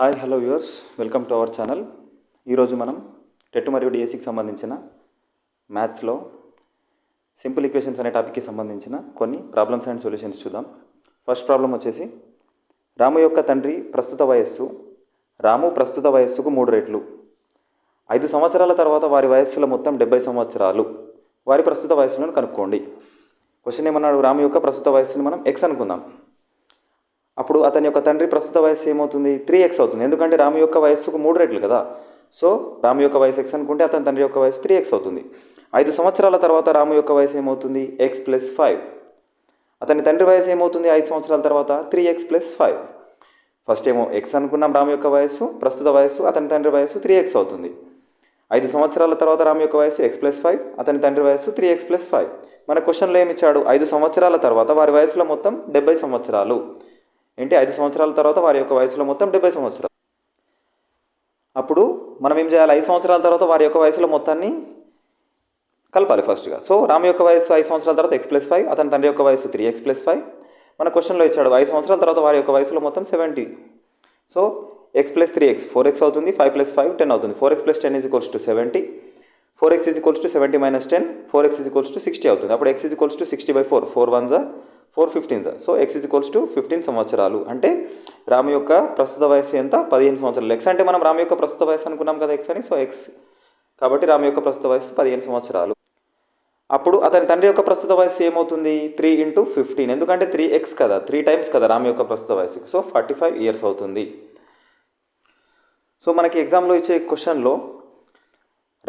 Hi hello viewers. Welcome to our channel. ఈరోజు మనం TET మరియు డిఎస్సికి సంబంధించిన మ్యాథ్స్లో సింపుల్ ఈక్వేషన్స్ అనే టాపిక్కి సంబంధించిన కొన్ని ప్రాబ్లమ్స్ అండ్ సొల్యూషన్స్ చూద్దాం. ఫస్ట్ ప్రాబ్లం వచ్చేసి రాము యొక్క తండ్రి ప్రస్తుత వయస్సు రాము ప్రస్తుత వయస్సుకు మూడు రెట్లు. ఐదు సంవత్సరాల తర్వాత వారి వయస్సుల మొత్తం డెబ్బై సంవత్సరాలు. వారి ప్రస్తుత వయస్సులను కనుక్కోండి. క్వశ్చన్ ఏమన్నాడు? రాము యొక్క ప్రస్తుత వయస్సుని మనం ఎక్స్ అనుకుందాం. అప్పుడు అతని యొక్క తండ్రి ప్రస్తుత వయస్సు ఏమవుతుంది? త్రీ ఎక్స్ అవుతుంది. ఎందుకంటే రాము యొక్క వయస్సుకు మూడు రెట్లు కదా. సో రాము యొక్క వయసు ఎక్స్ అనుకుంటే అతని తండ్రి యొక్క వయసు త్రీ ఎక్స్ అవుతుంది. ఐదు సంవత్సరాల తర్వాత రాము యొక్క వయసు ఏమవుతుంది? ఎక్స్ ప్లస్ ఫైవ్ అతని తండ్రి వయసు ఏమవుతుంది? ఐదు సంవత్సరాల తర్వాత three X plus five first ఏమో ఎక్స్ అనుకున్నాం రాము యొక్క వయస్సు ప్రస్తుత వయస్సు అతని తండ్రి వయస్సు త్రీ ఎక్స్ అవుతుంది. ఐదు సంవత్సరాల తర్వాత రాము యొక్క వయసు ఎక్స్ ప్లస్ ఫైవ్ అతని తండ్రి వయస్సు త్రీ ఎక్స్ ప్లస్ ఫైవ్ మన క్వశ్చన్లో ఏమిచ్చాడు ఐదు సంవత్సరాల తర్వాత వారి వయసులో మొత్తం డెబ్బై సంవత్సరాలు. ఏంటి ఐదు సంవత్సరాల తర్వాత వారి యొక్క వయసులో మొత్తం డెబ్బై సంవత్సరాలు. అప్పుడు మనం ఏం చేయాలి? ఐదు సంవత్సరాల తర్వాత వారి యొక్క వయసులో మొత్తాన్ని కలపాలి ఫస్ట్గా సో రామ్ యొక్క వయసు ఐదు సంవత్సరాల తర్వాత ఎక్స్ ప్లస్ ఫైవ్ అతని తండ్రి యొక్క వయసు త్రీ ఎక్స్ ప్లస్ ఫైవ్ మన క్వశ్చన్లో ఇచ్చాడు ఐదు సంవత్సరాల తర్వాత వారి యొక్క వయసులో మొత్తం seventy so X plus three X four X అవుతుంది ఫైవ్ ప్లస్ ఫైవ్ టెన్ అవుతుంది. Four X plus ten is equals to seventy four X is equals to seventy minus ten four X is equals to sixty అవుతుంది. అప్పుడు X is equals to sixty by four four one జా four fifteen so X is equals to fifteen సంవత్సరాలు. అంటే రాము యొక్క ప్రస్తుత వయసు ఎంత? పదిహేను సంవత్సరాలు. ఎక్స్ అంటే మనం రాము యొక్క ప్రస్తుత వయసు అనుకున్నాం కదా ఎక్స్ అని? సో ఎక్స్ కాబట్టి రాము యొక్క ప్రస్తుత వయసు పదిహేను సంవత్సరాలు. అప్పుడు అతని తండ్రి యొక్క ప్రస్తుత వయసు ఏమవుతుంది? త్రీ ఇంటూ ఫిఫ్టీన్ ఎందుకంటే త్రీ ఎక్స్ కదా. త్రీ టైమ్స్ కదా రాము యొక్క ప్రస్తుత వయసు సో ఫార్టీ ఫైవ్ ఇయర్స్ అవుతుంది. సో మనకి ఎగ్జామ్లో ఇచ్చే క్వశ్చన్లో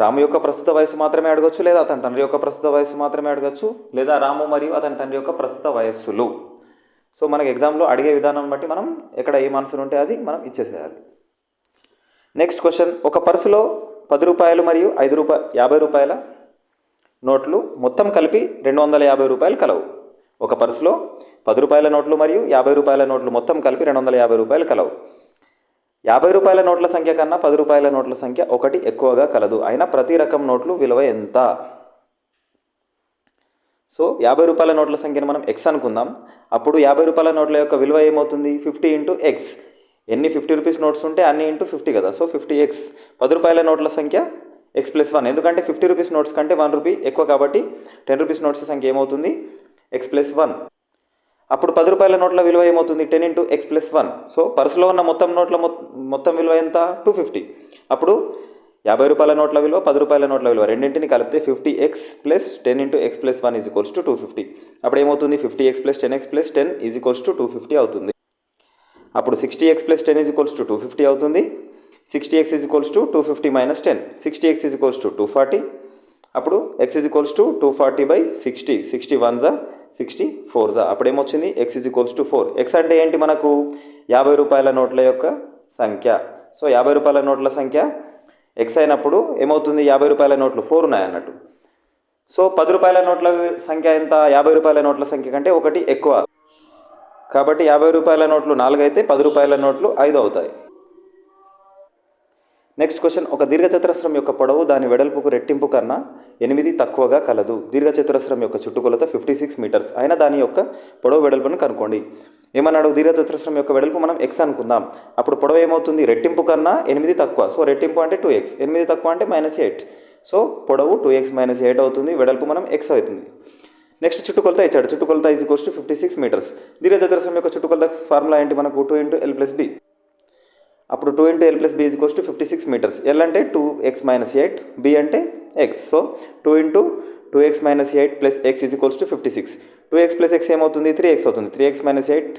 రాము యొక్క ప్రస్తుత వయసు మాత్రమే అడగచ్చు లేదా అతని తండ్రి యొక్క ప్రస్తుత వయసు మాత్రమే అడగచ్చు లేదా రాము మరియు అతని తండ్రి యొక్క ప్రస్తుత వయస్సులు? సో మనకి ఎగ్జామ్లో అడిగే విధానం బట్టి మనం ఎక్కడ ఏం ఆన్సర్ ఉంటే అది మనం ఇచ్చేసేయాలి. నెక్స్ట్ క్వశ్చన్ ఒక పర్సులో పది రూపాయలు మరియు ఐదు రూపాయ యాభై రూపాయల నోట్లు మొత్తం కలిపి రెండు వందల యాభై రూపాయలు కలవు. ఒక పర్సులో పది రూపాయల నోట్లు మరియు యాభై రూపాయల నోట్లు మొత్తం కలిపి రెండు వందల యాభై రూపాయలు కలవు. యాభై రూపాయల నోట్ల సంఖ్య కన్నా పది రూపాయల నోట్ల సంఖ్య ఒకటి ఎక్కువగా కలదు. అయినా ప్రతి రకం నోట్లు విలువ ఎంత? సో యాభై రూపాయల నోట్ల సంఖ్యను మనం ఎక్స్ అనుకుందాం. అప్పుడు యాభై రూపాయల నోట్ల యొక్క విలువ ఏమవుతుంది? ఫిఫ్టీ ఇంటూ ఎక్స్ ఎన్ని ఫిఫ్టీ రూపీస్ నోట్స్ ఉంటే అన్ని ఇంటూ ఫిఫ్టీ కదా? సో ఫిఫ్టీ ఎక్స్ పది రూపాయల నోట్ల సంఖ్య ఎక్స్ ప్లస్ వన్. ఎందుకంటే ఫిఫ్టీ రూపీస్ నోట్స్ కంటే వన్ రూపీ ఎక్కువ కాబట్టి టెన్ రూపీస్ నోట్స్ సంఖ్య ఏమవుతుంది? X plus one. అప్పుడు పది రూపాయల నోట్ల విలువ ఏమవుతుంది? Ten into x plus one so పర్సులో ఉన్న మొత్తం నోట్ల మొత్తం విలువ ఎంత? టూ ఫిఫ్టీ అప్పుడు యాభై రూపాయల నోట్ల విలువ పది రూపాయల నోట్ల విలువ రెండింటిని కలిపితే fifty x plus ten into x plus one is equals to two fifty అప్పుడు ఏమవుతుంది? Fifty x plus ten x plus ten is equals to two fifty అవుతుంది. అప్పుడు sixty x plus ten is equals to two fifty అవుతుంది. Sixty x is equals to two fifty minus ten sixty x is equals to two forty అప్పుడు x is equals to two forty by sixty sixty one జా sixty four జా అప్పుడు ఏమొచ్చింది x is equals to four x అంటే ఏంటి మనకు? యాభై రూపాయల నోట్ల యొక్క సంఖ్య. సో యాభై రూపాయల నోట్ల సంఖ్య ఎక్స్ అయినప్పుడు ఏమవుతుంది? యాభై రూపాయల నోట్లు ఫోర్ ఉన్నాయి అన్నట్టు. సో పది రూపాయల నోట్ల సంఖ్య ఎంత? యాభై రూపాయల నోట్ల సంఖ్య కంటే ఒకటి ఎక్కువ. కాబట్టి యాభై రూపాయల నోట్లు నాలుగు అయితే పది రూపాయల నోట్లు ఐదు అవుతాయి. నెక్స్ట్ క్వశ్చన్ ఒక దీర్ఘచతురస్రం యొక్క పొడవు దాని వెడల్పుకు రెట్టింపు కన్నా ఎనిమిది తక్కువగా కలదు. దీర్ఘచతురస్రం యొక్క చుట్టుకొలత ఫిఫ్టీ సిక్స్ మీటర్స్ అయినా దాని యొక్క పొడవు వెడల్పును కనుక్కోండి. ఏమన్నాడు? దీర్ఘచతురస్రం యొక్క వెడల్పు మనం ఎక్స్ అనుకుందాం. అప్పుడు పొడవు ఏమవుతుంది? రెట్టింపు కన్నా ఎనిమిది తక్కువ. సో రెట్టింపు అంటే టూ ఎక్స్ ఎనిమిది తక్కువ అంటే మైనస్ ఎయిట్ సో పొడవు టూ ఎక్స్ మైనస్ ఎయిట్ అవుతుంది. వెడల్పు మనం ఎక్స్ అవుతుంది. నెక్స్ట్ చుట్టుకొలత ఇచ్చాడు. చుట్టుకొలత is equals to fifty six meters దీర్ఘచతురస్రం యొక్క చుట్టుకొలత ఫార్ములా ఏంటి? మనకు two into l plus b అప్పుడు two into l plus b is to fifty six meters l అంటే two x minus eight b అంటే x so two into two x minus eight plus x is equals to fifty six two x plus x ఏమవుతుంది? Three x అవుతుంది. Three x minus eight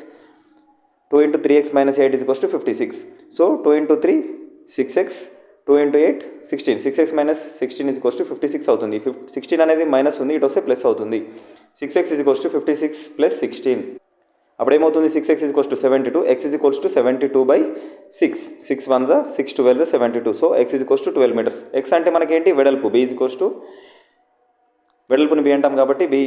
two into three x minus eight is equals to fifty six so two into three six x two into eight sixteen six x minus sixteen is equals to fifty six అవుతుంది. ఫిఫ్ sixteen అనేది minus ఉంది ఇటు వస్తే plus అవుతుంది. Six x is equals to fifty six plus sixteen అప్పుడు ఏమవుతుంది six x is to seventy two x is equals to seventy two by six six one జా six twelve seventy two so x is equals to twelve meters x అంటే మనకేంటి? వెడల్పు. Be is equals to వెడల్పుని B అంటాం కాబట్టి B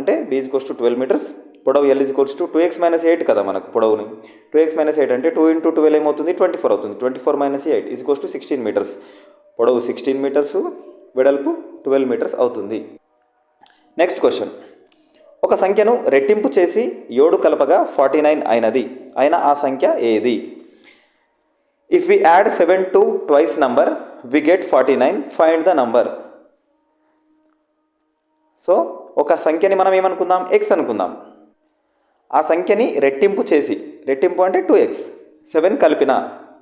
అంటే b is equals to twelve meters పొడవు l is equals to two x minus eight కదా మనకు పొడవుని. టూ ఎక్స్ మైనస్ ఎయిట్ అంటే టూ ఇంటూ ట్వెల్వ్ ఏమవుతుంది? ట్వంటీ ఫోర్ అవుతుంది. Twenty four minus eight is equals to sixteen meters పొడవు sixteen meters వెడల్పు twelve meters అవుతుంది. నెక్స్ట్ క్వశ్చన్ ఒక సంఖ్యను రెట్టింపు చేసి ఏడు కలపగా ఫార్టీ నైన్ అయినది. అయిన ఆ సంఖ్య ఏది? If we add seven to twice number we get forty nine find the number so ఒక సంఖ్యని మనం ఏమనుకుందాం? ఎక్స్ అనుకుందాం. ఆ సంఖ్యని రెట్టింపు చేసి రెట్టింపు అంటే టూ ఎక్స్ సెవెన్ కలిపిన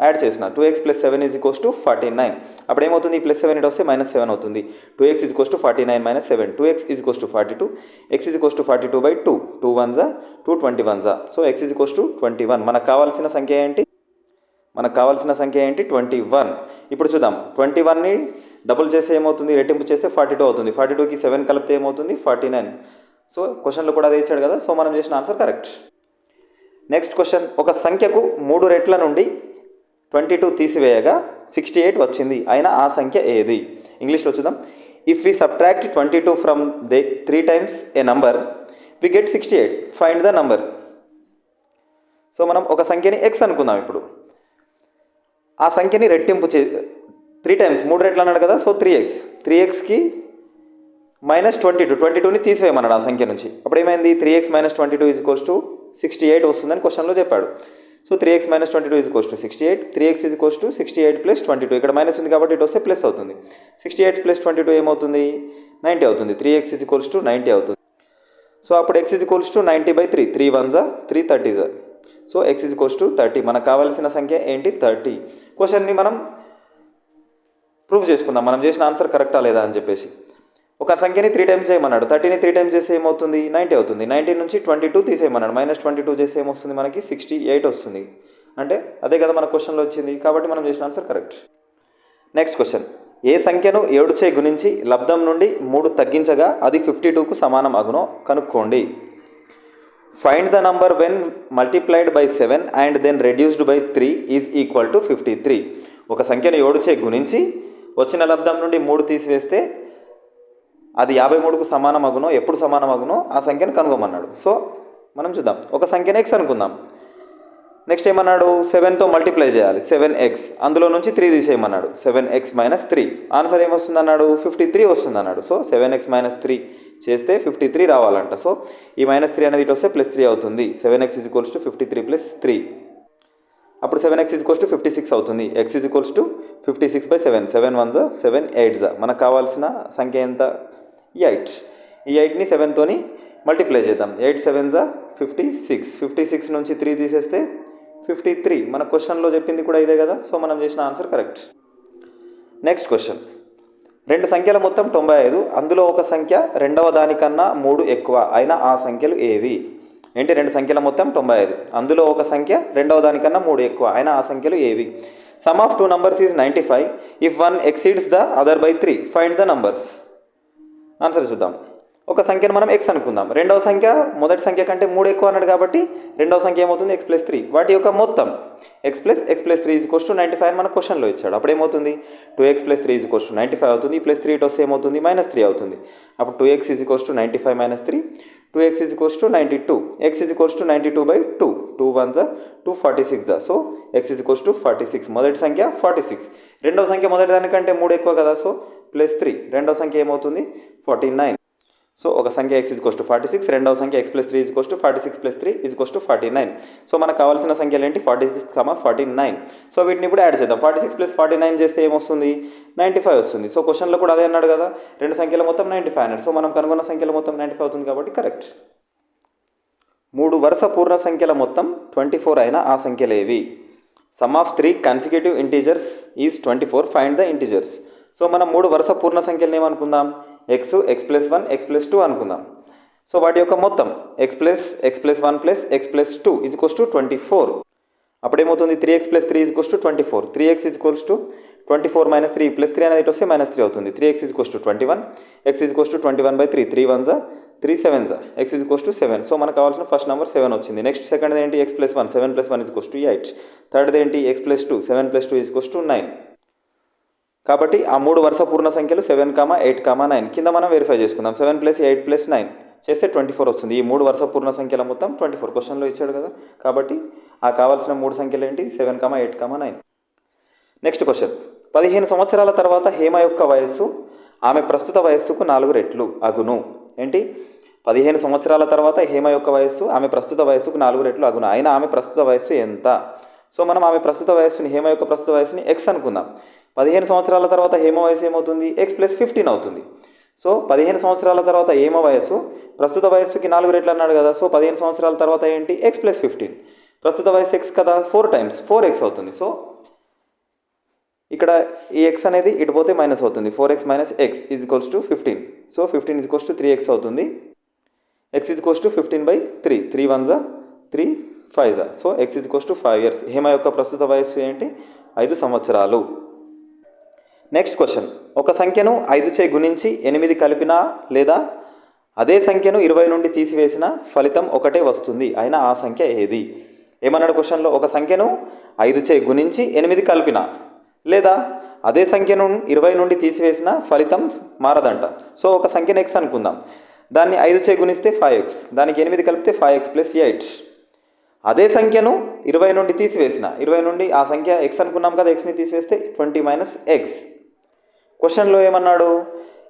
యాడ్ చేసిన two x plus seven is equals to forty nine అప్పుడు ఏమవుతుంది? ప్లస్ సెవెన్ ఇటు వస్తే మైనస్ సెవెన్ అవుతుంది. Two x is equals to forty nine minus seven two x is equals to forty two x is equals to forty two by two two one జా two twenty one జా so x is equals to twenty one మనకు కావాల్సిన సంఖ్య ఏంటి? మనకు కావాల్సిన సంఖ్య ఏంటి? ట్వంటీ వన్ ఇప్పుడు చూద్దాం. ట్వంటీ వన్ని డబుల్ చేస్తే ఏమవుతుంది? రెట్టింపు చేస్తే ఫార్టీ టూ అవుతుంది. ఫార్టీ టూకి సెవెన్ కలిపితే ఏమవుతుంది? ఫార్టీ నైన్ సో క్వశ్చన్లో కూడా అదే ఇచ్చాడు కదా? సో మనం చేసిన ఆన్సర్ కరెక్ట్ నెక్స్ట్ క్వశ్చన్ ఒక సంఖ్యకు మూడు రెట్ల నుండి ట్వంటీ టూ తీసివేయగా సిక్స్టీ ఎయిట్ వచ్చింది. అయినా ఆ సంఖ్య ఏది? ఇంగ్లీష్లో చూద్దాం. If we subtract twenty two from the three times a number we get sixty eight find the number so మనం ఒక సంఖ్యని ఎక్స్ అనుకుందాం ఇప్పుడు. ఆ సంఖ్యని రెట్టింపు చే త్రీ టైమ్స్ మూడు రెట్లు అన్నాడు కదా సో త్రీ ఎక్స్ త్రీ ఎక్స్కి మైనస్ ట్వంటీ టూ ట్వంటీ టూని తీసివేయమన్నాడు ఆ సంఖ్య నుంచి. అప్పుడు ఏమైంది three x minus twenty two is equals to sixty eight వస్తుందని క్వశ్చన్లో చెప్పాడు. So three x minus twenty two is equals to sixty eight three x is equals to sixty eight plus twenty two ఇక్కడ minus ఉంది కాబట్టి ఇటు వస్తే plus అవుతుంది. Sixty eight plus twenty two ఏమవుతుంది? నైంటీ అవుతుంది. Three x is equals to ninety అవుతుంది. So అప్పుడు x is equals to ninety by three three one జా త్రీ థర్టీ జా so x is equals to thirty మనకు కావాల్సిన సంఖ్య ఏంటి? థర్టీ క్వశ్చన్ని మనం ప్రూవ్ చేసుకుందాం. మనం చేసిన ఆన్సర్ కరెక్టా లేదా అని చెప్పేసి. ఒక సంఖ్యని త్రీ టైమ్స్ చేయమన్నాడు. థర్టీని త్రీ టైమ్స్ చేస్తే ఏమవుతుంది? నైంటీ అవుతుంది. నైంటీ నుంచి ట్వంటీ టూ తీసేయమన్నాడు. మైనస్ ట్వంటీ టూ చేస్తే ఏమొస్తుంది మనకి? సిక్స్టీ ఎయిట్ వస్తుంది. అంటే అదే కదా మన క్వశ్చన్లో వచ్చింది. కాబట్టి మనం చేసిన ఆన్సర్ కరెక్ట్ నెక్స్ట్ క్వశ్చన్ ఏ సంఖ్యను ఏడు చే గుణించి లబ్ధం నుండి మూడు తగ్గించగా అది ఫిఫ్టీ టూకు సమానం అగునో కనుక్కోండి. Find the number when multiplied by seven and then reduced by three is equal to fifty three ఒక సంఖ్యను ఏడు చే గుణించి వచ్చిన లబ్ధం నుండి మూడు తీసివేస్తే అది యాభై మూడుకు సమానమగునో ఎప్పుడు సమానమగునో ఆ సంఖ్యను కనుగొమన్నాడు. సో మనం చూద్దాం. ఒక సంఖ్యను ఎక్స్ అనుకుందాం. నెక్స్ట్ ఏమన్నాడు? సెవెన్తో మల్టిప్లై చేయాలి. Seven x. అందులో నుంచి three తీసేయమన్నాడు. Seven x minus three. Answer ఏమొస్తుంది అన్నాడు ఫిఫ్టీ త్రీ వస్తుంది అన్నాడు so seven x minus three చేస్తే ఫిఫ్టీ త్రీ రావాలంట. సో ఈ మైనస్ త్రీ అనేది ఇటు వస్తే ప్లస్ త్రీ అవుతుంది. Seven x is equals to fifty three plus three అప్పుడు seven x equals to fifty six అవుతుంది. X is equals to fifty six by seven seven one జా seven eight జా మనకు కావాల్సిన సంఖ్య ఎంత? ఎయిట్. ఈ ఎయిట్ని సెవెన్తోని మల్టిప్లై చేద్దాం. ఎయిట్ సెవెన్ జా ఫిఫ్టీ సిక్స్. ఫిఫ్టీ సిక్స్ నుంచి త్రీ తీసేస్తే ఫిఫ్టీ త్రీ. మన క్వశ్చన్లో చెప్పింది కూడా ఇదే కదా సో మనం చేసిన ఆన్సర్ కరెక్ట్. Next question. రెండు సంఖ్యల మొత్తం తొంభై ఐదు. అందులో ఒక సంఖ్య రెండవ దానికన్నా మూడు ఎక్కువ. అయినా ఆ సంఖ్యలు ఏవి? ఏంటి? రెండు సంఖ్యల మొత్తం తొంభై ఐదు. అందులో ఒక సంఖ్య రెండవ దానికన్నా మూడు ఎక్కువ. అయినా ఆ సంఖ్యలు ఏవి? Sum of two numbers is ninety five. If one exceeds the other by three find the numbers. Answer చూద్దాం. ఒక సంఖ్యను మనం ఎక్స్ అనుకుందాం. రెండవ సంఖ్య మొదటి సంఖ్య కంటే మూడు ఎక్కువ అన్నాడు కాబట్టి రెండవ సంఖ్య ఏమవుతుంది? ఎక్స్ ప్లస్ త్రీ వాటి యొక్క మొత్తం. X plus x plus three is equals to ninety five మన క్వశ్చన్లో ఇచ్చాడు. అప్పుడు ఏమవుతుంది? Two x plus three is equals to ninety five అవుతుంది. ప్లస్ త్రీ ఇటు వస్తే ఏమవుతుంది మైనస్ త్రీ అవుతుంది. అప్పుడు two x is equals to ninety five minus three two x is equals to ninety two x is equals to ninety two by two two one జా two forty six జా so x is equals to forty six మొదటి సంఖ్య forty six రెండవ సంఖ్య మొదటి దానికంటే మూడు ఎక్కువ కదా? సో ప్లస్ త్రీ రెండవ సంఖ్య ఏమవుతుంది? Forty nine. సో ఒక సంఖ్య x is to forty six రెండవ సంఖ్య x plus three is equals to forty six plus three is equals to forty nine. So మనకు కావాల్సిన సంఖ్యలు ఏంటి forty six comma forty nine. So వీటిని ఇప్పుడు యాడ్ చేద్దాం. Forty six plus forty nine చేస్తే ఏమొస్తుంది? నైంటీ ఫైవ్ వస్తుంది. సో క్వశ్చన్లో కూడా అదే అన్నాడు కదా. రెండు సంఖ్యల మొత్తం నైంటీ ఫైవ్ అన్నాడు. సో మనం కనుగొన్న సంఖ్యల మొత్తం నైంటీ ఫైవ్ అవుతుంది కాబట్టి కరెక్ట్. మూడు వరుస పూర్ణ సంఖ్యల మొత్తం ట్వంటీ ఫోర్ అయిన ఆ సంఖ్యలు ఏవి sum of three consecutive integers is twenty four. Find the integers. So మనం మూడు వరుస పూర్ణ సంఖ్యలను ఏమనుకుందాం? X x plus one x plus two అనుకుందాం. సో వాటి యొక్క మొత్తం x plus x plus one plus x plus two is equals to twenty four అప్పుడేమవుతుంది? Three x plus three is equals to twenty four three x is equals to twenty four minus three plus three అనేది వస్తే minus three అవుతుంది. Three x is equals to twenty one x is equals to twenty one by three three one జా three seven జా x is equals to seven so మనకు కావాల్సిన first number seven వచ్చింది. Next second ఏంటి? X plus one seven plus one is equals to eight third ఏంటి? X plus two seven plus two is equals to nine కాబట్టి ఆ మూడు వరుస పూర్ణ సంఖ్యలు seven comma eight comma nine కింద మనం వెరిఫై చేసుకుందాం. Seven plus eight plus nine చేస్తే ట్వంటీ ఫోర్ వస్తుంది. ఈ మూడు వరుస పూర్ణ సంఖ్యల మొత్తం ట్వంటీ ఫోర్ క్వశ్చన్లో ఇచ్చాడు కదా. కాబట్టి ఆ కావాల్సిన మూడు సంఖ్యలు ఏంటి? Seven comma eight comma nine next question పదిహేను సంవత్సరాల తర్వాత హేమ యొక్క వయస్సు ఆమె ప్రస్తుత వయస్సుకు నాలుగు రెట్లు అగును. ఏంటి? పదిహేను సంవత్సరాల తర్వాత హేమ యొక్క వయస్సు ఆమె ప్రస్తుత వయస్సుకు నాలుగు రెట్లు అగును. అయినా ఆమె ప్రస్తుత వయస్సు ఎంత? సో మనం ఆమె ప్రస్తుత వయస్సుని హేమ యొక్క ప్రస్తుత వయస్సుని ఎక్స్ అనుకుందాం. పదిహేను సంవత్సరాల తర్వాత హేమ వయసు ఏమవుతుంది? ఎక్స్ ప్లస్ ఫిఫ్టీన్ అవుతుంది. సో పదిహేను సంవత్సరాల తర్వాత హేమ వయస్సు ప్రస్తుత వయస్సుకి నాలుగు రెట్లు అన్నాడు కదా సో పదిహేను సంవత్సరాల తర్వాత ఏంటి? ఎక్స్ ప్లస్ ఫిఫ్టీన్ ప్రస్తుత వయసు ఎక్స్ కదా ఫోర్ టైమ్స్ ఫోర్ ఎక్స్ అవుతుంది. సో ఇక్కడ ఈ ఎక్స్ అనేది ఇటు పోతే మైనస్ అవుతుంది. Four x minus x is equals to fifteen so fifteen is to three x అవుతుంది. X is equals to fifteen by three three one జా త్రీ ఫైవ్ జా so x is equals to five years Hema యొక్క ప్రస్తుత వయస్సు ఏంటి? ఐదు సంవత్సరాలు. Next question ఒక సంఖ్యను ఐదు చే గుణించి ఎనిమిది కలిపినా లేదా అదే సంఖ్యను ఇరవై నుండి తీసివేసిన ఫలితం ఒకటే వస్తుంది. అయినా ఆ సంఖ్య ఏది? ఏమన్నాడు క్వశ్చన్లో ఒక సంఖ్యను ఐదు చే గుణించి ఎనిమిది కలిపిన లేదా అదే సంఖ్యను ఇరవై నుండి తీసివేసిన ఫలితం మారదంట. సో ఒక సంఖ్యను ఎక్స్ అనుకుందాం. దాన్ని ఐదు చే గుణిస్తే ఫైవ్ ఎక్స్ దానికి ఎనిమిది కలిపితే ఫైవ్ ఎక్స్ ప్లస్ ఎయిట్ అదే సంఖ్యను ఇరవై నుండి తీసివేసిన ఇరవై నుండి ఆ సంఖ్య ఎక్స్ అనుకున్నాం కదా ఎక్స్ని తీసివేస్తే ట్వంటీ మైనస్ ఎక్స్ క్వశ్చన్లో ఏమన్నాడు?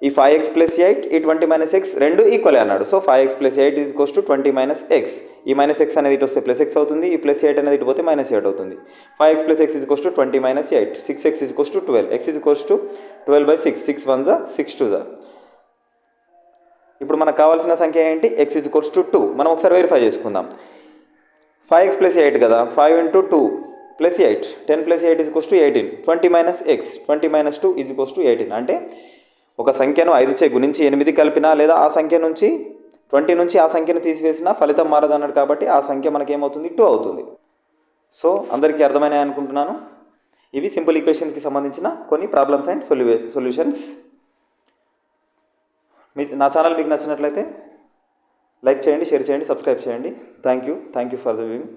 ఈ ఫైవ్ ఎక్స్ ప్లస్ ఎయిట్ ఈ ట్వంటీ మైనస్ ఎక్స్ రెండు ఈక్వల్ అన్నాడు. So five x plus eight is goes to twenty minus x ఈ మైనస్ ఎక్స్ అనేది ఇటు వస్తే ప్లస్ ఎక్స్ అవుతుంది ఈ ప్లస్ ఎయిట్ అనేది ఇటు పోతే మైనస్ ఎయిట్ అవుతుంది. Five x plus x is goes to twenty minus eight six x is goes to twelve x is goes to twelve by six six one జా six two జా ఇప్పుడు మనకు కావాల్సిన సంఖ్య ఏంటి? X is goes to two మనం ఒకసారి verify చేసుకుందాం. ఫైవ్ ఎక్స్ ప్లస్ ఎయిట్ కదా? Five into two plus eight ten plus eight is goes to eighteen twenty minus x twenty minus two is goes to eighteen అంటే ఒక సంఖ్యను ఐదు చే గుణించి ఎనిమిది కలిపినా లేదా ఆ సంఖ్య నుంచి ట్వంటీ నుంచి ఆ సంఖ్యను తీసివేసినా ఫలితం మారదు అన్నాడు కాబట్టి ఆ సంఖ్య మనకి ఏమవుతుంది టూ అవుతుంది. సో అందరికీ అర్థమైనాయి అనుకుంటున్నాను. ఇవి సింపుల్ ఈక్వేషన్స్కి సంబంధించిన కొన్ని ప్రాబ్లమ్స్ అండ్ సొల్యూ సొల్యూషన్స్ మీ నా ఛానల్ మీకు నచ్చినట్లయితే లైక్ చేయండి షేర్ చేయండి సబ్స్క్రైబ్ చేయండి. Thank you thank you for the viewing